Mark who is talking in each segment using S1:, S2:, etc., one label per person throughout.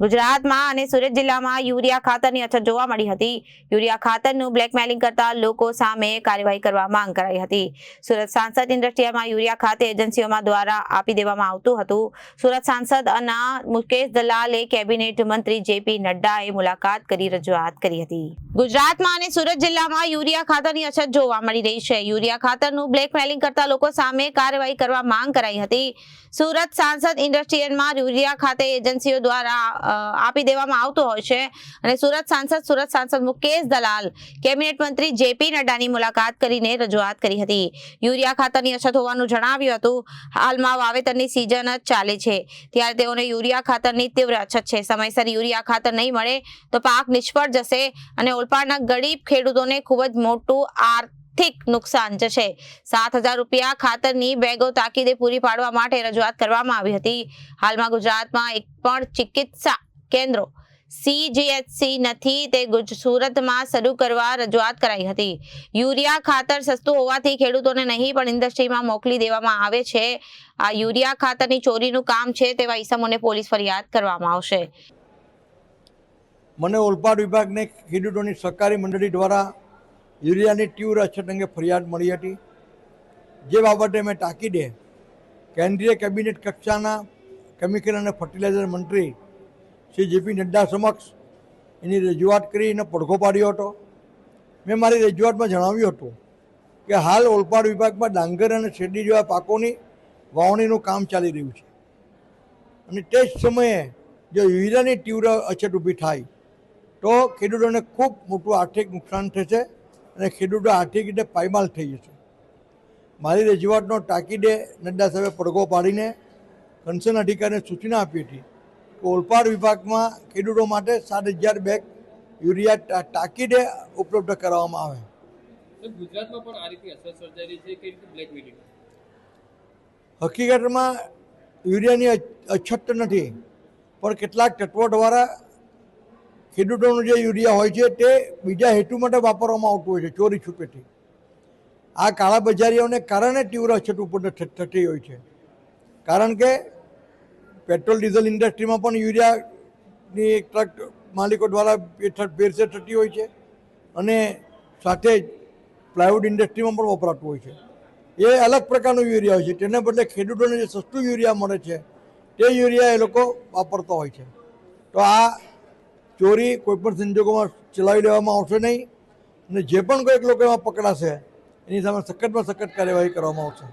S1: ગુજરાતમાં અને સુરત જિલ્લામાં યુરિયા ખાતરની અછત જોવા મળી હતી. યુરિયા ખાતરનું બ્લેકમેલિંગ કરતા લોકો સામે કાર્યવાહી કરવા માંગ કરાઈ હતી. સુરત સાંસદ ઇન્ડસ્ટ્રીમાં યુરિયા ખાતે એજન્સીઓમાં દ્વારા આપી દેવામાં આવતું હતું. સુરત સાંસદ અના મુકેશ દલાલે કેબિનેટ મંત્રી જેપી નડ્ડાએ મુલાકાત કરી રજૂઆત કરી હતી. ગુજરાતમાં અને સુરત જિલ્લામાં યુરિયા ખાતરની અછત જોવા મળી રહી છે. યુરિયા ખાતરનું બ્લેકમેલિંગ કરતા લોકો સામે કાર્યવાહી કરવા માંગ કરાઈ હતી. સુરત સાંસદ ઇન્ડસ્ટ્રીયલમાં યુરિયા ખાતે એજન્સીઓ દ્વારા આપી દેવામાં આવતો હોય છે અને સુરત સાંસદ સુરત સાંસદ મુકેશ દલાલ, કેબિનેટ મંત્રી જેપી નડ્ડાની મુલાકાત કરીને રજૂઆત કરી હતી. યુરિયા ખાતરની અછત હોવાનું જણાવ્યું હતું. હાલમાં વાવેતરની સિઝન જ ચાલે છે. ત્યારે તેઓને યુરિયા ખાતરની તીવ્ર અછત છે. સમયસર યુરિયા ખાતર નહીં મળે તો પાક નિષ્ફળ જશે અને ઓલપાડના ગરીબ ખેડૂતોને ખૂબ જ મોટું આર્થિક નુકસાન જશે સાત હજાર રૂપિયા ખાતરની બેગો તાકીદે પૂરી પાડવા માટે રજૂઆત કરવામાં આવી હતી. હાલમાં ગુજરાતમાં એક પણ ચિકિત્સા કેન્દ્રો સીજીએચસી નથી, તે સુરતમાં શરૂ કરવા રજૂઆત કરાઈ હતી. યુરિયા ખાતર સસ્તું હોવાથી ખેડૂતોને નહીં, પણ ઇન્ડસ્ટ્રીમાં મોકલી દેવામાં આવે છે. આ યુરિયા ખાતરની ચોરીનું કામ છે, તેવા ઈસમોને પોલીસ ફરિયાદ કરવામાં આવશે.
S2: મને ઓલપાડ વિભાગને ખેડૂતોની સહકારી મંડળી દ્વારા યુરિયાની તીવ્ર અછત અંગે ફરિયાદ મળી હતી. જે બાબતે મેં તાકીદે કેન્દ્રીય કેબિનેટ કક્ષાના કેમિકલ અને ફર્ટિલાઇઝર મંત્રી શ્રી જેપી નડ્ડા સમક્ષ એની રજૂઆત કરી એને પડઘો પાડ્યો હતો. મેં મારી રજૂઆતમાં જણાવ્યું હતું કે હાલ ઓલપાડ વિભાગમાં ડાંગર અને શેરડી જેવા પાકોની વાવણીનું કામ ચાલી રહ્યું છે. અને તે જ સમયે જો યુરિયાની તીવ્ર અછત ઊભી થાય તો ખેડૂતોને ખૂબ મોટું આર્થિક નુકસાન થશે અને ખેડૂતો આર્થિક રીતે પાયમાલ થઈ જશે. મારી રજૂઆતનો તાકીદે નડ્ડા સાહેબે પડઘો પાડીને કન્સર્ન અધિકારીને સૂચના આપી હતી કે ઓલપાડ વિભાગમાં ખેડૂતો માટે સાત હજાર બેગ યુરિયા તાકીદે ઉપલબ્ધ કરાવવામાં આવે.
S3: ગુજરાતમાં પણ આ રીતે અસર સર્જાઈ છે કઈ રીતે
S2: હકીકતમાં યુરિયાની અછ- અછત નથી પણ કેટલાક તત્વોદ્વારા ખેડૂતોનું જે યુરિયા હોય છે તે બીજા હેતુ માટે વાપરવામાં આવતું હોય છે, ચોરી છુપેથી. આ કાળા બજારીઓને કારણે તીવ્ર અછત થ- થતી હોય છે. કારણ કે પેટ્રોલ, ડીઝલ ઇન્ડસ્ટ્રીમાં પણ યુરિયાની ટ્રક માલિકો દ્વારા ભેળસેળ થતી હોય છે અને સાથે જ પ્લાયવુડ ઇન્ડસ્ટ્રીમાં પણ વપરાતું હોય છે. એ અલગ પ્રકારનું યુરિયા હોય છે. તેને બદલે ખેડૂતોને જે સસ્તું યુરિયા મળે છે, તે યુરિયા એ લોકો વાપરતા હોય છે. તો આ ચોરી કોઈપણ સંજોગોમાં ચલાવી લેવામાં આવશે નહીં. અને જે પણ કોઈક લોકો એમાં પકડાશે, એની સામે સખતમાં સખત કાર્યવાહી કરવામાં આવશે.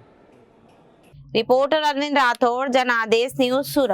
S1: Reporter Arvind Rathod, Janadesh news Surat.